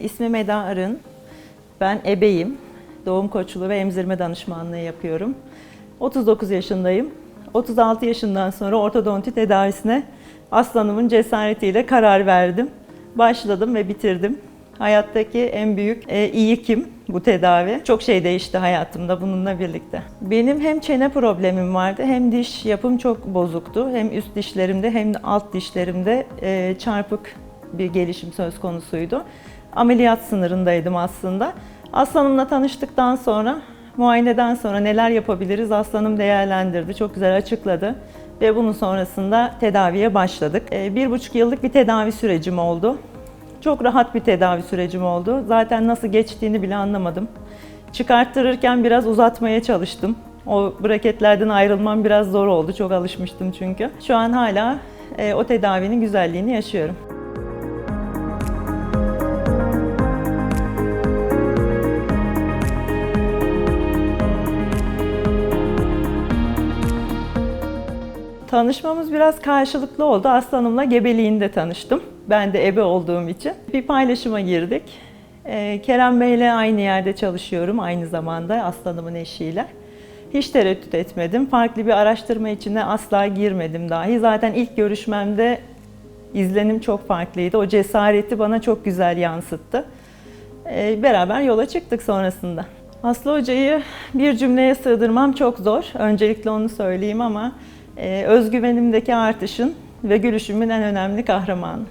İsmim Eda Arın. Ben ebeyim. Doğum koçluğu ve emzirme danışmanlığı yapıyorum. 39 yaşındayım. 36 yaşından sonra ortodonti tedavisine aslanımın cesaretiyle karar verdim. Başladım ve bitirdim. Hayattaki en büyük e, iyi kim bu tedavi. Çok şey değişti hayatımda bununla birlikte. Benim hem çene problemim vardı hem diş yapım çok bozuktu. Hem üst dişlerimde hem de alt dişlerimde e, çarpık bir gelişim söz konusuydu. Ameliyat sınırındaydım aslında. Aslanımla tanıştıktan sonra, muayeneden sonra neler yapabiliriz aslanım değerlendirdi, çok güzel açıkladı. Ve bunun sonrasında tedaviye başladık. E, Bir buçuk yıllık bir tedavi sürecim oldu. Çok rahat bir tedavi sürecim oldu. Zaten nasıl geçtiğini bile anlamadım. Çıkarttırırken biraz uzatmaya çalıştım. O braketlerden ayrılmam biraz zor oldu. Çok alışmıştım çünkü. Şu an hala e, o tedavinin güzelliğini yaşıyorum. Tanışmamız biraz karşılıklı oldu. Aslanımla gebeliğinde tanıştım. Ben de ebe olduğum için. Bir paylaşıma girdik. Ee, Kerem Bey'le aynı yerde çalışıyorum aynı zamanda aslanımın eşiyle. Hiç tereddüt etmedim. Farklı bir araştırma içine asla girmedim dahi. Zaten ilk görüşmemde izlenim çok farklıydı. O cesareti bana çok güzel yansıttı. Ee, beraber yola çıktık sonrasında. Aslı Hoca'yı bir cümleye sığdırmam çok zor. Öncelikle onu söyleyeyim ama özgüvenimdeki artışın ve gülüşümün en önemli kahramanı.